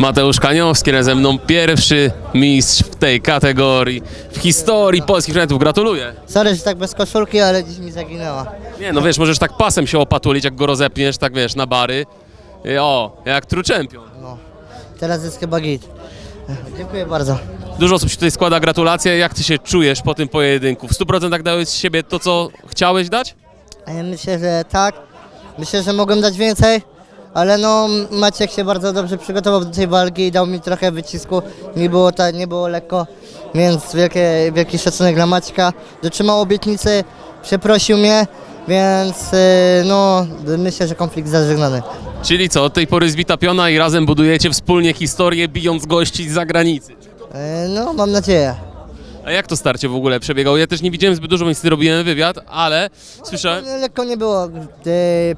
Mateusz Kaniowski razem mną pierwszy mistrz w tej kategorii w historii polskich przemytów. Gratuluję. Sorry, że tak bez koszulki, ale dziś mi zaginęła. Nie no wiesz, możesz tak pasem się opatulić, jak go rozepniesz, tak wiesz, na bary. I O, jak true champion. No. Teraz jest chyba git. Dziękuję bardzo. Dużo osób się tutaj składa, gratulacje. Jak ty się czujesz po tym pojedynku? W 100% dałeś z siebie to, co chciałeś dać? E, Myślę, że tak. Myślę, że mogłem dać więcej, ale no Maciek się bardzo dobrze przygotował do tej walki i dał mi trochę wycisku. Nie było, ta, nie było lekko, więc wielkie, wielki szacunek dla Maćka. Dotrzymał obietnicy, przeprosił mnie, więc e, no myślę, że konflikt zażegnany. Czyli co, od tej pory zbita piona i razem budujecie wspólnie historię, bijąc gości z zagranicy. E, No mam nadzieję. A jak to starcie w ogóle przebiegało? Ja też nie widziałem zbyt dużo, więc nie robiłem wywiad, ale słyszałem... Lekko nie było. E,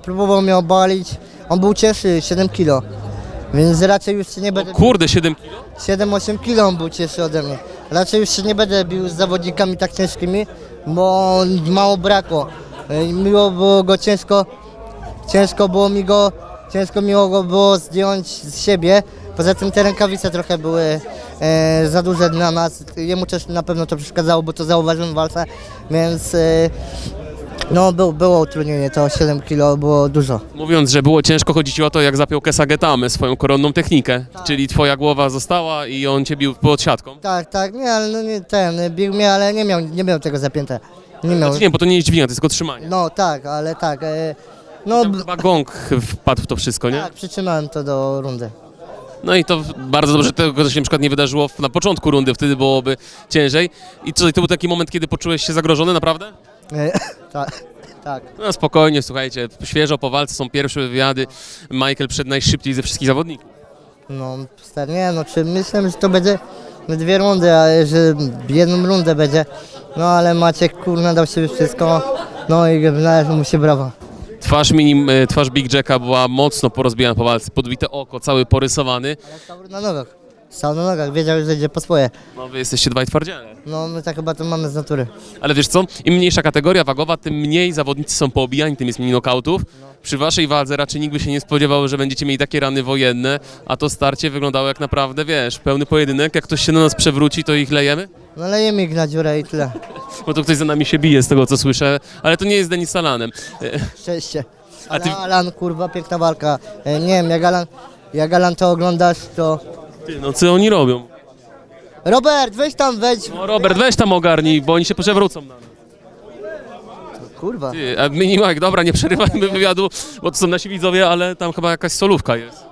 Próbował mnie obalić. On był cieszy, 7 kilo. Więc raczej już się nie będę. Kurde, 7 kilo? 7-8 kilo on był cieszy ode mnie. Raczej już się nie będę bił z zawodnikami tak ciężkimi, bo mało brakło. E, Miło było go ciężko, ciężko było mi go, ciężko miło go było zdjąć z siebie. Poza tym te rękawice trochę były e, za duże dla nas. Jemu też na pewno to przeszkadzało, bo to zauważyłem w walce, więc e, no był, było utrudnienie, to 7 kilo było dużo. Mówiąc, że było ciężko, chodzi ci o to, jak zapiął Kesagetamy swoją koronną technikę. Czyli twoja głowa została i on cię bił pod siatką. Tak, tak, nie, ale no nie, ten, bił mnie, ale nie miał, nie miał tego zapięte. Nie miał. Znaczy nie, bo to nie jest dźwignia, to jest tylko trzymanie. No tak, ale tak. E, no b- chyba gong wpadł w to wszystko, nie? tak, przytrzymałem to do rundy. No i to bardzo dobrze, że tego się na przykład nie wydarzyło w- na początku rundy, wtedy byłoby ciężej. I co, to był taki moment, kiedy poczułeś się zagrożony, naprawdę? Tak, tak. No spokojnie, słuchajcie, świeżo po walce są pierwsze wywiady. Michael przed najszybciej ze wszystkich zawodników. No stary, nie no, czy myślałem, że to będzie dwie rundy, a że jedną rundę będzie. No ale Maciek kurna dał sobie wszystko. No i należy mu się brawa. Twarz, mini, e, twarz Big Jacka była mocno porozbijana po walce, podbite oko, cały porysowany. Ale na nogach. Stał na nogach, wiedział, że idzie po swoje. No wy jesteście dwaj twardziele. No my tak chyba to mamy z natury. Ale wiesz co, im mniejsza kategoria wagowa, tym mniej zawodnicy są poobijani, tym jest mniej nokautów. Przy waszej wadze raczej nikt by się nie spodziewał, że będziecie mieli takie rany wojenne, a to starcie wyglądało jak naprawdę, wiesz, pełny pojedynek. Jak ktoś się na nas przewróci, to ich lejemy? No lejemy ich na dziurę i tyle. Bo to ktoś za nami się bije, z tego co słyszę, ale to nie jest Denis Salanem. Szczęście. A ty- Alan, kurwa, piękna walka. E, nie wiem, jak Alan, jak Alan to oglądasz, to... Ty, no co oni robią? Robert, weź tam, wejdź. No Robert, weź tam ogarnij, bo oni się przewrócą na nas. Kurwa. Ty, a mini Mike, dobra, nie przerywajmy wywiadu, bo to są nasi widzowie, ale tam chyba jakaś solówka jest.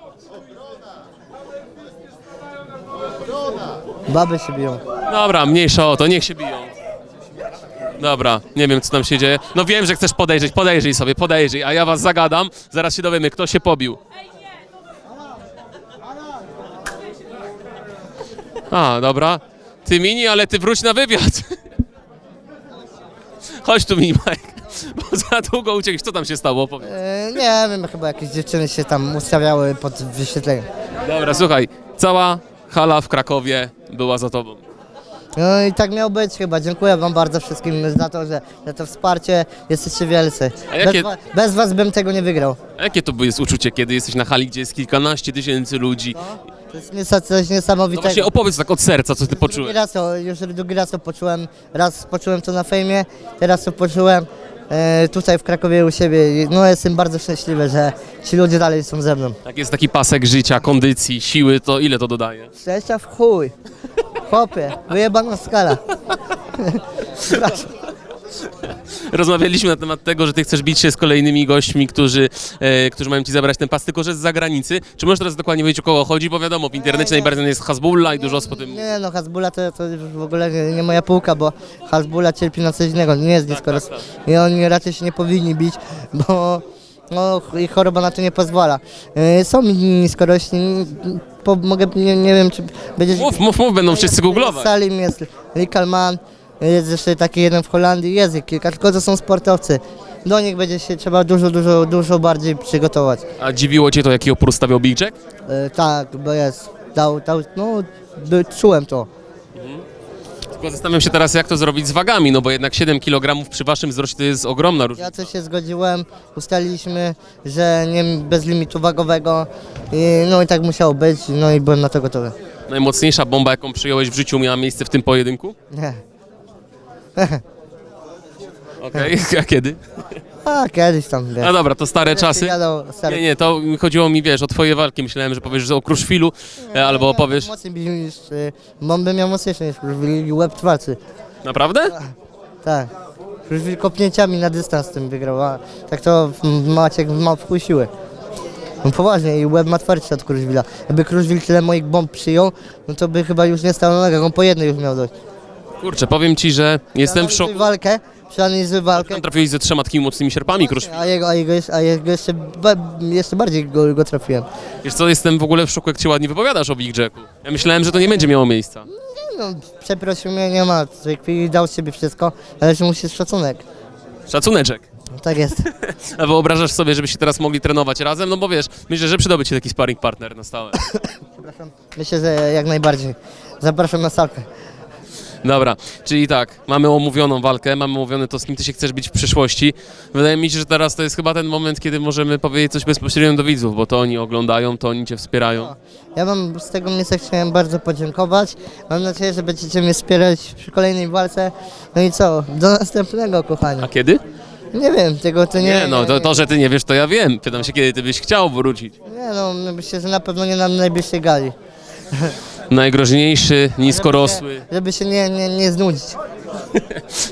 Baby się biją. Dobra, mniejsza o to, niech się biją. Dobra, nie wiem co tam się dzieje. No wiem, że chcesz podejrzeć, podejrzyj sobie, podejrzyj, a ja was zagadam, zaraz się dowiemy, kto się pobił. A, dobra. Ty mini, ale ty wróć na wywiad. Chodź tu mini Mike, bo za długo uciekłeś, co tam się stało? Powiedz. E, nie wiem, chyba jakieś dziewczyny się tam ustawiały pod wyświetleniem. Dobra, słuchaj, cała hala w Krakowie była za tobą. No i tak miało być chyba. Dziękuję wam bardzo wszystkim za to, że za to wsparcie. Jesteście wielcy. A jakie- Bez, wa- bez was bym tego nie wygrał. A jakie to jest uczucie, kiedy jesteś na hali, gdzie jest kilkanaście tysięcy ludzi? To jest niesa- coś No niesamowitego. właśnie opowiedz tak od serca, co ty Drugi poczułeś. raz to, już drugi raz to poczułem. Raz poczułem to na fejmie, teraz to poczułem e, tutaj w Krakowie u siebie. I, No jestem bardzo szczęśliwy, że ci ludzie dalej są ze mną. Jak jest taki pasek życia, kondycji, siły, to ile to dodaje? Szczęścia w chuj. Chłopie, wyjebana skala. Przepraszam. Rozmawialiśmy na temat tego, że ty chcesz bić się z kolejnymi gośćmi, którzy, e, którzy mają ci zabrać ten pas, tylko że z zagranicy. Czy możesz teraz dokładnie wiedzieć, o kogo chodzi? Bo wiadomo, w internecie najbardziej jest Hasbulla i dużo osób po tym... Nie no, Hasbula to, to już w ogóle nie, nie moja półka, bo Hasbula cierpi na coś innego, nie jest niskorośny. I oni raczej się nie powinni bić, bo no, ich choroba na to nie pozwala. E, są niskorośni, po, mogę, nie, nie wiem czy będzie... Mów, mów, mów, będą wszyscy googlować. Salim jest, Likalman, jest jeszcze taki jeden w Holandii, jest ich kilka, tylko to są sportowcy. Do nich będzie się trzeba dużo, dużo, dużo bardziej przygotować. A dziwiło cię to, jaki opór stawiał Jack? E, tak, bo jest, dał, dał, no, by- czułem to. Tylko zastanawiam się teraz, jak to zrobić z wagami, no bo jednak 7 kg przy waszym wzroście to jest ogromna różnica. Ja też się zgodziłem, ustaliliśmy, że nie bez limitu wagowego i no i tak musiało być, no i byłem na to gotowy. Najmocniejsza bomba, jaką przyjąłeś w życiu, miała miejsce w tym pojedynku? Nie. Okej, a kiedy? A kiedyś tam, wiesz. No dobra, to stare czasy. Stary. Nie, nie, to chodziło mi, wiesz, o twoje walki. Myślałem, że powiesz że o Kruszwilu, e, albo opowiesz... Mocniej bił niż, y, bomby miał mocniejsze niż Kruszwil i łeb twarcy. Naprawdę? Tak. Kruszwil kopnięciami na dystans tym wygrał, a tak to Maciek ma w chuj. No poważnie i łeb ma twardszy od Kruszwila. Jakby Kruszwil tyle moich bomb przyjął, no to by chyba już nie stał na nogach, on po jednej już miał dość. Kurczę, powiem ci, że jestem w szoku. walkę, przeanalizuj walkę. Tam trafiłeś ze trzema takimi mocnymi sierpami, Kruszwil. A jego, a jego, jeszcze- a jego jeszcze, ba, jeszcze bardziej go, go trafiłem. Wiesz co, jestem w ogóle w szoku, jak cię ładnie wypowiadasz o Big Jacku. Ja myślałem, że to nie będzie miało miejsca. No, przeprosił mnie, nie ma, w tej chwili dał z siebie wszystko, ale że musi szacunek. Szacuneczek. Tak jest. A wyobrażasz sobie, żebyście teraz mogli trenować razem? No bo wiesz, myślę, że przydoby ci taki sparring partner na stałe. Przepraszam. Myślę, że jak najbardziej. Zapraszam na salkę. Dobra, czyli tak, mamy omówioną walkę, mamy omówione to, z kim ty się chcesz bić w przyszłości. Wydaje mi się, że teraz to jest chyba ten moment, kiedy możemy powiedzieć coś bezpośrednio do widzów, bo to oni oglądają, to oni cię wspierają. Ja wam z tego miejsca chciałem bardzo podziękować. Mam nadzieję, że będziecie mnie wspierać przy kolejnej walce. No i co? Do następnego, kochani. A kiedy? Nie wiem, tego to nie... Nie, no to, to, że ty nie wiesz, to ja wiem. Pytam się, kiedy ty byś chciał wrócić. Nie no, myślę, że na pewno nie na najbliższej gali. Najgroźniejszy, niskorosły. Żeby się nie, nie, nie znudzić.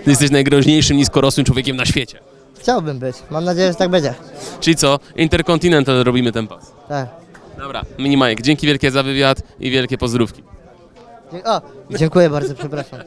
Ty jesteś najgroźniejszym, niskorosłym człowiekiem na świecie. Chciałbym być. Mam nadzieję, że tak będzie. Czyli co? Interkontynental robimy ten pas. Tak. Dobra, Mini Mike, dzięki wielkie za wywiad i wielkie pozdrówki. Dzie- O, dziękuję bardzo, przepraszam.